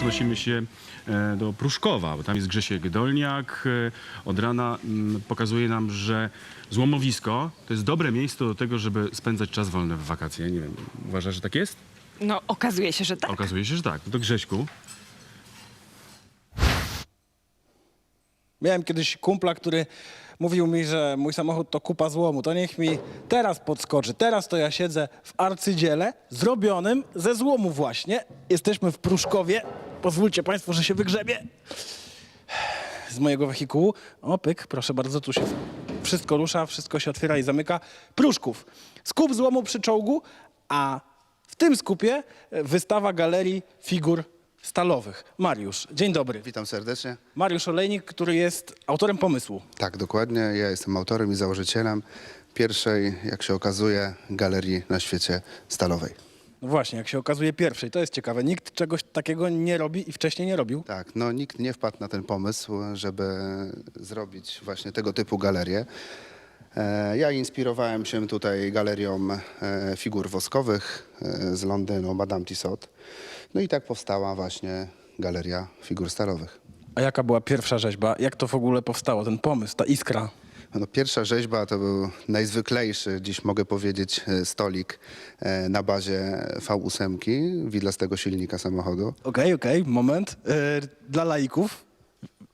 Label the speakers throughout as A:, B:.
A: przenosimy się e, do Pruszkowa, bo tam jest Grzesiek Dolniak. E, Od rana mm, pokazuje nam, że złomowisko to jest dobre miejsce do tego, żeby spędzać czas wolny w wakacje. Nie wiem, uważasz, że tak jest?
B: No, okazuje się, że tak.
A: Okazuje się, że tak. No to Grześku,
C: Miałem kiedyś kumpla, który mówił mi, że mój samochód to kupa złomu. To niech mi teraz podskoczy. Teraz to ja siedzę w arcydziele zrobionym ze złomu właśnie. Jesteśmy w Pruszkowie. Pozwólcie Państwo, że się wygrzebie z mojego wehikułu. O, pyk, proszę bardzo, tu się wszystko rusza, wszystko się otwiera i zamyka. Pruszków. Skup złomu przy czołgu, a w tym skupie e, wystawa galerii figur stalowych. Mariusz, dzień dobry.
D: Witam serdecznie.
C: Mariusz Olejnik, który jest autorem pomysłu.
D: Tak, dokładnie. Ja jestem autorem i założycielem pierwszej, jak się okazuje, galerii na świecie stalowej.
C: No właśnie, jak się okazuje pierwszej, to jest ciekawe. Nikt czegoś takiego nie robi i wcześniej nie robił.
D: Tak, no nikt nie wpadł na ten pomysł, żeby zrobić właśnie tego typu galerię. E, Ja inspirowałem się tutaj galerią e, figur woskowych e, z Londynu, Madame Tissot. No i tak powstała właśnie galeria figur stalowych.
C: A jaka była pierwsza rzeźba? Jak to w ogóle powstało, ten pomysł, ta iskra?
D: No, pierwsza rzeźba to był najzwyklejszy, dziś mogę powiedzieć, e, stolik e, na bazie V8, widlastego silnika samochodu.
C: Okej, okej, moment. Yy, dla laików,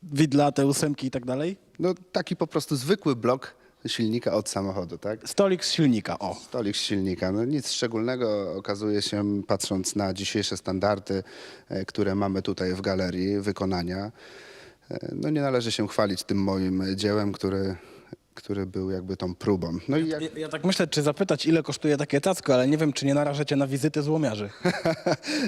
C: widla, te ósemki i tak dalej.
D: No taki po prostu zwykły blok silnika od samochodu, tak?
C: Stolik z silnika, o.
D: Stolik z silnika. No nic szczególnego okazuje się, patrząc na dzisiejsze standardy, e, które mamy tutaj w galerii wykonania. E, No nie należy się chwalić tym moim dziełem, który, który był jakby tą próbą. No i jak...
C: Ja, ja tak myślę, czy zapytać, ile kosztuje takie cacko, ale nie wiem, czy nie narażecie na wizytę złomiarzy.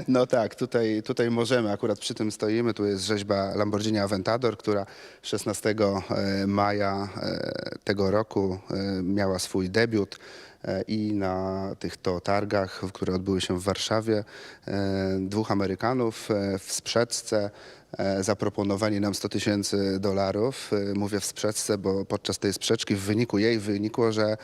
D: No tak, tutaj, tutaj możemy, akurat przy tym stoimy. Tu jest rzeźba Lamborghini Aventador, która 16 e, maja e, tego roku e, miała swój debiut i na tych to targach, które odbyły się w Warszawie, e, dwóch Amerykanów e, w sprzedce zaproponowali nam 100 tysięcy dolarów. E, Mówię w sprzedce, bo podczas tej sprzeczki w wyniku jej wynikło, że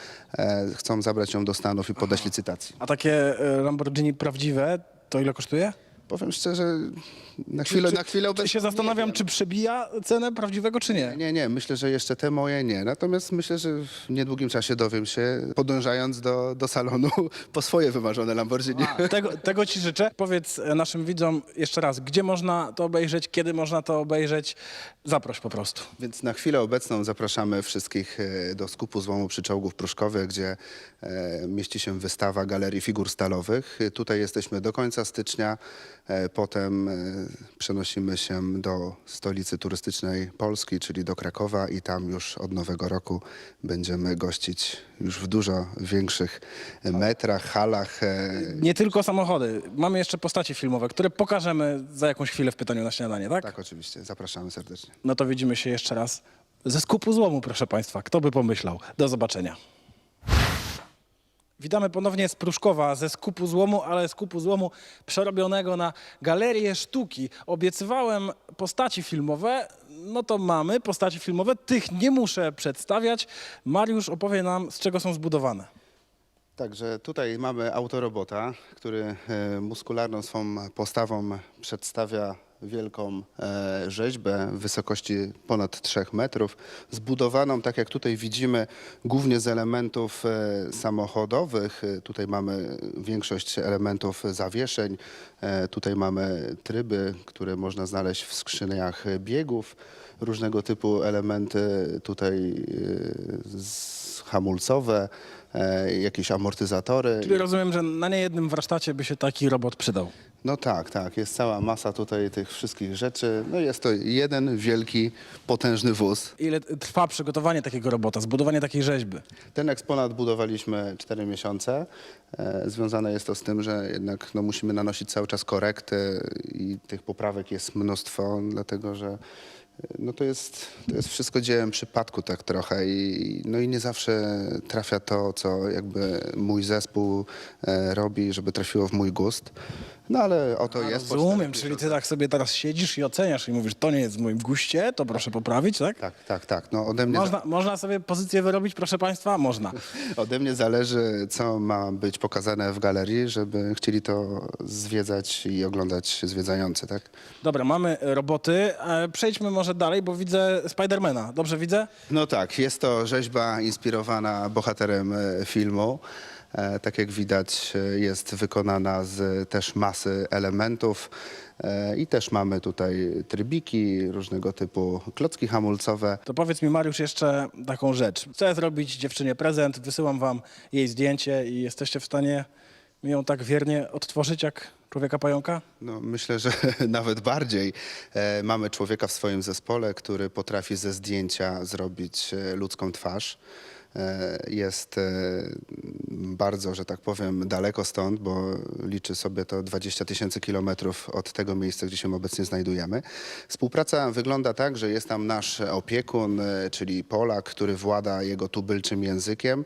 D: chcą zabrać ją do Stanów i podać licytacji.
C: A takie Lamborghini prawdziwe, to ile kosztuje?
D: Powiem szczerze, na chwilę,
C: czy,
D: na chwilę obecną
C: się zastanawiam, czy przebija cenę prawdziwego, czy nie?
D: Nie, nie, myślę, że jeszcze te moje nie. Natomiast myślę, że w niedługim czasie dowiem się, podążając do, do salonu po swoje wymarzone Lamborghini.
C: Tego, tego ci życzę. Powiedz e, naszym widzom jeszcze raz, gdzie można to obejrzeć, kiedy można to obejrzeć. Zaproś po prostu.
D: Więc na chwilę obecną zapraszamy wszystkich e, do skupu złomu przy czołgu w Pruszkowie, gdzie e, mieści się wystawa Galerii Figur Stalowych. Tutaj jesteśmy do końca stycznia. E, Potem e, przenosimy się do stolicy turystycznej Polski, czyli do Krakowa i tam już od nowego roku będziemy gościć już w dużo większych metrach, halach. e,
C: Nie tylko samochody. Mamy jeszcze postacie filmowe, które pokażemy za jakąś chwilę w pytaniu na śniadanie, tak?
D: Tak, oczywiście. Zapraszamy serdecznie.
C: No to widzimy się jeszcze raz ze skupu złomu, proszę Państwa. Kto by pomyślał? Do zobaczenia. Witamy ponownie z Pruszkowa, ze skupu złomu, ale skupu złomu przerobionego na galerię sztuki. Obiecywałem postaci filmowe, no to mamy postaci filmowe. Tych nie muszę przedstawiać. Mariusz opowie nam, z czego są zbudowane.
D: Także tutaj mamy autorobota, który e, muskularną swą postawą przedstawia wielką e, rzeźbę w wysokości ponad 3 metrów, zbudowaną, tak jak tutaj widzimy, głównie z elementów e, samochodowych. E, Tutaj mamy większość elementów zawieszeń, tutaj mamy tryby, które można znaleźć w skrzyniach biegów, różnego typu elementy tutaj hamulcowe, e, jakieś amortyzatory.
C: Czyli rozumiem, że na niejednym warsztacie by się taki robot przydał.
D: No tak, tak. Jest cała masa tutaj tych wszystkich rzeczy. No jest to jeden wielki, potężny wóz.
C: Ile trwa przygotowanie takiego robota, zbudowanie takiej rzeźby?
D: Ten eksponat budowaliśmy 4 miesiące. E, Związane jest to z tym, że jednak no, musimy nanosić cały czas korekty i tych poprawek jest mnóstwo, dlatego że no, to, jest, to jest wszystko dziełem przypadku tak trochę i, no, i nie zawsze trafia to, co jakby mój zespół e, robi, żeby trafiło w mój gust. No ale oto jest. po
C: Rozumiem, czyli ty tak sobie teraz siedzisz i oceniasz i mówisz, to nie jest w moim guście, to proszę poprawić, tak?
D: Tak, tak, tak. No ode mnie,
C: Można, można sobie pozycję wyrobić, proszę państwa? Można.
D: ode mnie zależy, co ma być pokazane w galerii, żeby chcieli to zwiedzać i oglądać zwiedzający, tak?
C: Dobra, mamy roboty. E, Przejdźmy może dalej, bo widzę Spidermana. Dobrze widzę?
D: No tak, jest to rzeźba inspirowana bohaterem e, filmu. E, Tak jak widać, e, jest wykonana z też masy elementów. E, I też mamy tutaj trybiki, różnego typu klocki hamulcowe.
C: To powiedz mi, Mariusz, jeszcze taką rzecz. Chcę zrobić dziewczynie prezent, wysyłam wam jej zdjęcie i jesteście w stanie mi ją tak wiernie odtworzyć jak człowieka pająka?
D: No, myślę, że nawet bardziej. E, Mamy człowieka w swoim zespole, który potrafi ze zdjęcia zrobić e, ludzką twarz. E, Jest e, bardzo, że tak powiem, daleko stąd, bo liczy sobie to 20 tysięcy kilometrów od tego miejsca, gdzie się obecnie znajdujemy. Współpraca wygląda tak, że jest tam nasz opiekun, e, czyli Polak, który włada jego tubylczym językiem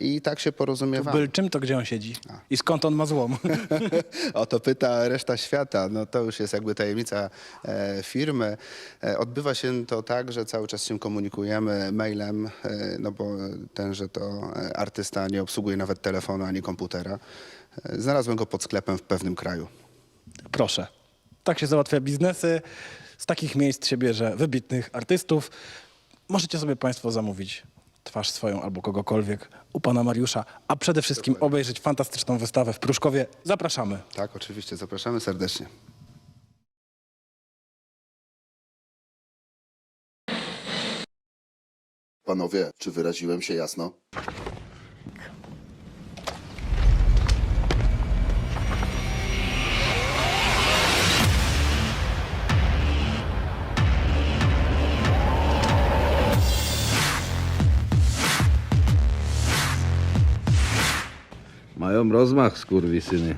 D: i tak się porozumiewamy.
C: Był czym to gdzie on siedzi? I skąd on ma złom?
D: O to pyta reszta świata. No to już jest jakby tajemnica firmy. Odbywa się to tak, że cały czas się komunikujemy mailem, no bo tenże to e, artysta nie obsługuje nawet telefonu ani komputera. E, znalazłem go pod sklepem w pewnym kraju.
C: Proszę. Tak się załatwia biznesy. Z takich miejsc się bierze wybitnych artystów. Możecie sobie Państwo zamówić twarz swoją albo kogokolwiek u pana Mariusza, a przede wszystkim obejrzeć fantastyczną wystawę w Pruszkowie. Zapraszamy.
D: Tak, oczywiście, zapraszamy serdecznie.
E: Panowie, czy wyraziłem się jasno?
F: Mają rozmach, skurwysyny.